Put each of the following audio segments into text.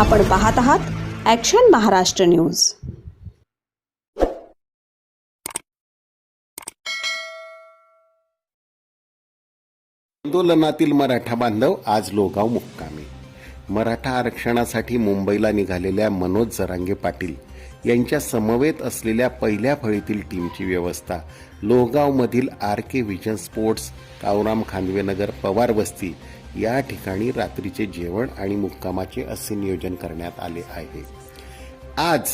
आपण पाहत आहात ॲक्शन महाराष्ट्र न्यूज आंदोलनातील मराठा बांधव आज लोगाव मुक्कामी. मराठा आरक्षणासाठी मुंबईला निघालेल्या मनोज जरांगे पाटील यांच्या समवेत असलेल्या पहिल्या फळीतील टीमची व्यवस्था लोहगावमधील R K vision sports कावराम खानवेनगर Pawar वस्ती या ठिकाणी रात्रीचे जेवण आणि मुक्कामाचे असे नियोजन करण्यात आले आहे. आज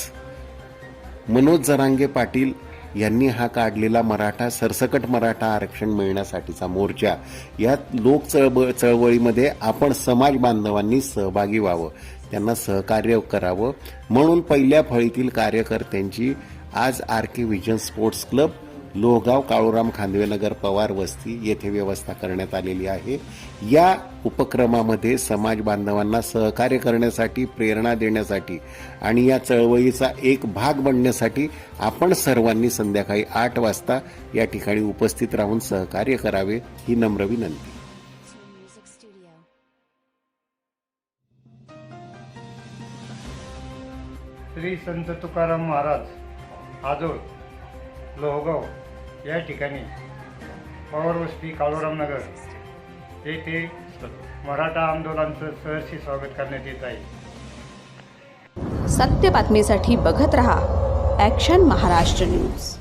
मनोज जरांगे पाटील यांनी हा काढलेला मराठा सरसकट मराठा आरक्षण मिळण्यासाठीचा मोर्चा. या लोक चळबळ चळवळीमध्ये आपण समाज बांधवांनी सहभागी व्हावं त्यांना सहकार्य करावं. म्हणून पहिल्या फळीतील कार्यकर्त्यांची आज R K vision sports club Lohgaon Kaluram Khandwenagar Pawar वस्ती येथे व्यवस्था करण्यात आलेली आहे. या उपक्रमामध्ये समाज बांधवांना सहकार्य करण्यासाठी प्रेरणा देण्यासाठी आणि या चळवळीचा एक भाग बनण्यासाठी आपण सर्वांनी संध्याकाळी आठ वाजता या ठिकाणी उपस्थित राहून सहकार्य करावे ही नम्र विनंती. श्री संत तुकाराम महाराज आजोळ लोहगाव. या ठिकाणी पॉवर वस्ती नगर येथे मराठा आंदोलनाचं सहर्षी स्वागत करण्यात येत आहे. सत्य बातमीसाठी बघत रहा ॲक्शन महाराष्ट्र न्यूज